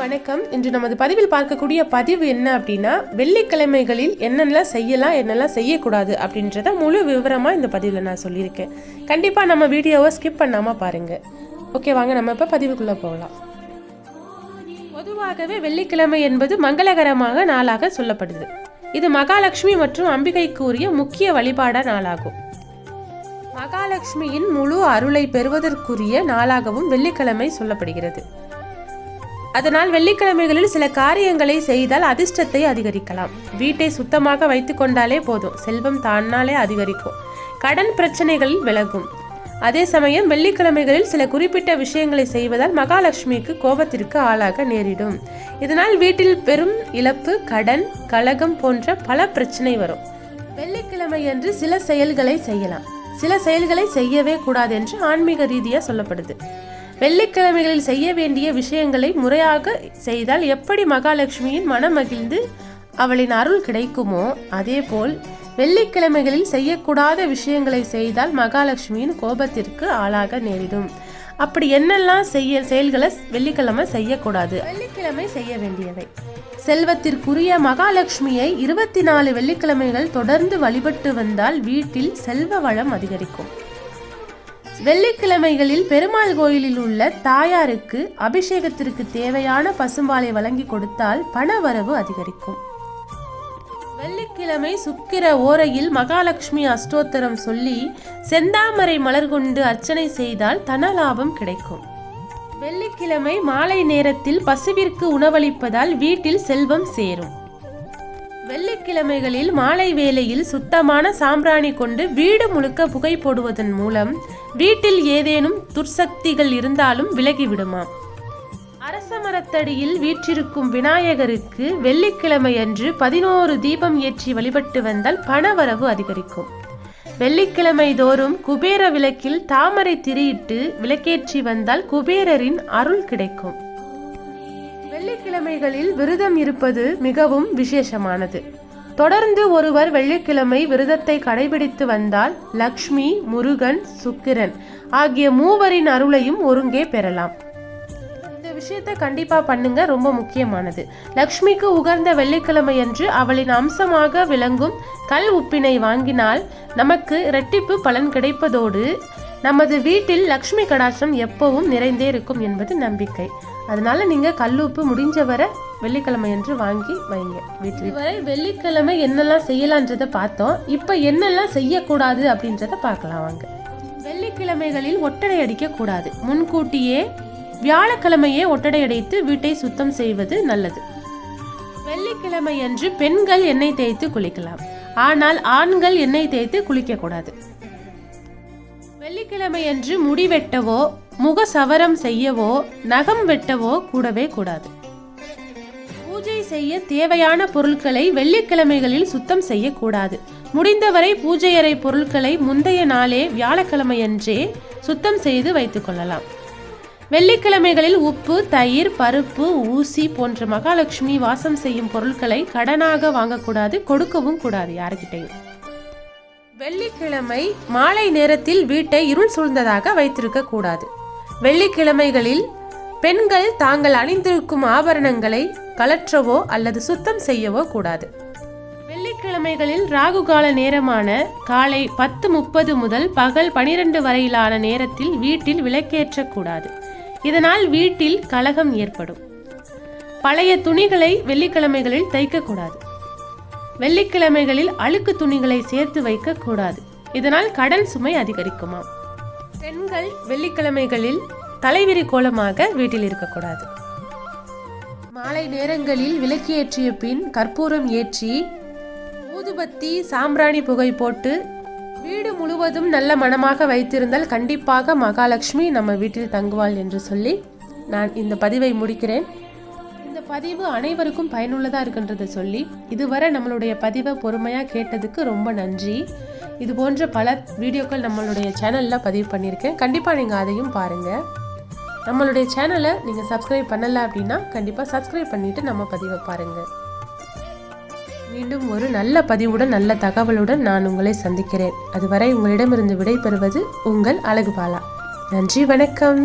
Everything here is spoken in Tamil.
வணக்கம். இன்று நமது பதிவில் பார்க்கக்கூடிய பதிவு என்ன அப்படின்னா வெள்ளிக்கிழமைகளில் என்னென்னலாம் செய்யலாம் என்னெல்லாம் செய்யக்கூடாது அப்படின்றத முழு விவரமாக இந்த பதிவில் நான் சொல்லியிருக்கேன். கண்டிப்பாக நம்ம வீடியோவை ஸ்கிப் பண்ணாமல் பாருங்கள் ஓகே வாங்க நம்ம இப்போ பதிவுக்குள்ளே போகலாம். பொதுவாகவே வெள்ளிக்கிழமை என்பது மங்களகரமாக நாளாக சொல்லப்படுது. இது மகாலட்சுமி மற்றும் அம்பிகைக்கு உரிய முக்கிய வழிபாட நாளாகும். மகாலட்சுமியின் முழு அருளை பெறுவதற்குரிய நாளாகவும் வெள்ளிக்கிழமை சொல்லப்படுகிறது. அதனால் வெள்ளிக்கிழமைகளில் சில காரியங்களை செய்தால் அதிர்ஷ்டத்தை அதிகரிக்கலாம். வீட்டை சுத்தமாக வைத்து கொண்டாலே போதும். செல்வம் தானாலே அதிகரிக்கும். கடன் பிரச்சனைகள் விலகும். அதே சமயம் வெள்ளிக்கிழமைகளில் சில குறிப்பிட்ட விஷயங்களை செய்வதால் மகாலட்சுமிக்கு கோபத்திற்கு ஆளாக நேரிடும். இதனால் வீட்டில் பெரும் இழப்பு கடன் கலகம் போன்ற பல பிரச்சனை வரும். வெள்ளிக்கிழமை என்று சில செயல்களை செய்யலாம். சில செயல்களை செய்யவே கூடாது என்று ஆன்மீக ரீதியாக சொல்லப்படுது. வெள்ளிக்கிழமைகளில் செய்ய வேண்டிய விஷயங்களை முறையாக செய்தால் எப்படி மகாலட்சுமியின் மனம் மகிழ்ந்து அவளின் அருள் கிடைக்குமோ அதேபோல் வெள்ளிக்கிழமைகளில் செய்யக்கூடாத விஷயங்களை செய்தால் மகாலட்சுமியின் கோபத்திற்கு ஆளாக நேரிடும். அப்படி என்னெல்லாம் செய்ய செயல்களை வெள்ளிக்கிழமை செய்யக்கூடாது? வெள்ளிக்கிழமை செய்ய வேண்டியவை. செல்வத்திற்குரிய மகாலட்சுமியை இருபத்தி நாலு வெள்ளிக்கிழமைகள் தொடர்ந்து வழிபட்டு வந்தால் வீட்டில் செல்வ வளம் அதிகரிக்கும். வெள்ளிக்கிழமைகளில் பெருமாள் கோயிலில் உள்ள தாயாருக்கு அபிஷேகத்திற்கு தேவையான பசும்பாலை வழங்கி கொடுத்தால் பணவரவு அதிகரிக்கும். வெள்ளிக்கிழமை சுக்கிர ஓரையில் மகாலட்சுமி அஷ்டோத்தரம் சொல்லி செந்தாமரை மலர் கொண்டு அர்ச்சனை செய்தால் தனலாபம் கிடைக்கும். வெள்ளிக்கிழமை மாலை நேரத்தில் பசுவிற்கு உணவளிப்பதால் வீட்டில் செல்வம் சேரும். வெள்ளிக்கிழமைகளில் மாலை வேளையில் சுத்தமான சாம்பிராணி கொண்டு வீடு முழுக்க புகை போடுவதன் மூலம் வீட்டில் ஏதேனும் துர்சக்திகள் இருந்தாலும் விலகிவிடுமாம் அரச மரத்தடியில் வீற்றிருக்கும் விநாயகருக்கு வெள்ளிக்கிழமை அன்று பதினோரு தீபம் ஏற்றி வழிபட்டு வந்தால் பணவரவு அதிகரிக்கும். வெள்ளிக்கிழமை தோறும் குபேர விளக்கில் தாமரை திரியிட்டு விளக்கேற்றி வந்தால் குபேரரின் அருள் கிடைக்கும். வெள்ளிக்கிழமைகளில் விரதம் இருப்பது மிகவும் விசேஷமானது. தொடர்ந்து ஒருவர் வெள்ளிக்கிழமை விரதத்தை கடைபிடித்து வந்தால் லக்ஷ்மி முருகன் சுக்கிரன் ஆகிய மூவரின் அருளையும் ஒருங்கே பெறலாம். இந்த விஷயத்தை கண்டிப்பா பண்ணுங்க ரொம்ப முக்கியமானது. லக்ஷ்மிக்கு உகர்ந்த வெள்ளிக்கிழமை என்று அவளின் அம்சமாக விளங்கும் கல் உப்பினை வாங்கினால் நமக்கு இரட்டிப்பு பலன் கிடைப்பதோடு நமது வீட்டில் லக்ஷ்மி கடாட்சம் எப்பவும் நிறைந்தே இருக்கும் என்பது நம்பிக்கை. அதனால கல் கல்லுப்பு முடிஞ்ச வரை வெள்ளிக்கிழமை என்று வாங்கி வைங்க வீட்டில் வரை வெள்ளிக்கிழமை என்னெல்லாம் செய்யலான்றதை பார்த்தோம். இப்போ என்னெல்லாம் செய்யக்கூடாது அப்படின்றத பார்க்கலாம் வாங்க. வெள்ளிக்கிழமைகளில் ஒட்டடை அடிக்கக்கூடாது முன்கூட்டியே வியாழக்கிழமையே ஒட்டடை அடைத்து வீட்டை சுத்தம் செய்வது நல்லது. வெள்ளிக்கிழமை அன்று பெண்கள் எண்ணெய் தேய்த்து குளிக்கலாம். ஆனால் ஆண்கள் எண்ணெய் தேய்த்து குளிக்கக்கூடாது. வெள்ளிக்கிழமை அன்று முடி வெட்டவோ முக சவரம் செய்யவோ நகம் வெட்டவோ கூடவே கூடாது. பூஜை செய்ய தேவையான பொருட்களை வெள்ளிக்கிழமைகளில் சுத்தம் செய்யக்கூடாது. முடிந்தவரை பூஜை அறை பொருட்களை முந்தைய நாளே வியாழக்கிழமையன்றே சுத்தம் செய்து வைத்துக் கொள்ளலாம். வெள்ளிக்கிழமைகளில் உப்பு தயிர் பருப்பு ஊசி போன்ற மகாலட்சுமி வாசம் செய்யும் பொருட்களை கடனாக வாங்கக்கூடாது கொடுக்கவும் கூடாது யாருக்கிட்டையும் வெள்ளிக்கிழமை மாலை நேரத்தில் வீட்டை இருள் சூழ்ந்ததாக வைத்திருக்க கூடாது. வெள்ளிக்கிழமைகளில் பெண்கள் தாங்கள் அணிந்திருக்கும் ஆபரணங்களை கலற்றவோ அல்லது சுத்தம் செய்யவோ கூடாது. வெள்ளிக்கிழமைகளில் ராகு கால நேரமான காலை பத்து முப்பது முதல் பகல் பனிரெண்டு வரையிலான நேரத்தில் வீட்டில் விளக்கேற்றக்கூடாது இதனால் வீட்டில் கலகம் ஏற்படும். பழைய துணிகளை வெள்ளிக்கிழமைகளில் தைக்கக்கூடாது வெள்ளிக்கிழமைகளில் அழுக்கு துணிகளை சேர்த்து வைக்கக்கூடாது இதனால் கடன் சுமை அதிகரிக்குமாம். பெண்கள் வெள்ளிக்கிழமைகளில் தலைவிரி கோலமாக வீட்டில் இருக்கக்கூடாது. மாலை நேரங்களில் விளக்கு பின் கற்பூரம் ஏற்றி ஊதுபத்தி சாம்பிராணி புகை போட்டு வீடு முழுவதும் நல்ல மனமாக வைத்திருந்தால் கண்டிப்பாக மகாலட்சுமி நம்ம வீட்டில் தங்குவாள் என்று சொல்லி நான் இந்த பதிவை முடிக்கிறேன். பதிவு அனைவருக்கும் பயனுள்ளதாக இருக்குன்றதை சொல்லி இதுவரை நம்மளுடைய பதிவை பொறுமையாக கேட்டதுக்கு ரொம்ப நன்றி. இது போன்ற பல வீடியோக்கள் நம்மளுடைய சேனலில் பதிவு பண்ணியிருக்கேன். கண்டிப்பாக நீங்கள் அதையும் பாருங்கள் நம்மளுடைய சேனலை நீங்கள் சப்ஸ்கிரைப் பண்ணலை அப்படின்னா கண்டிப்பாக சப்ஸ்கிரைப் பண்ணிவிட்டு நம்ம பதிவை பாருங்கள் மீண்டும் ஒரு நல்ல பதிவுடன் நல்ல தகவலுடன் நான் உங்களை சந்திக்கிறேன். அதுவரை உங்களிடமிருந்து விடைபெறுவது உங்கள் அழகுபாலா. நன்றி வணக்கம்.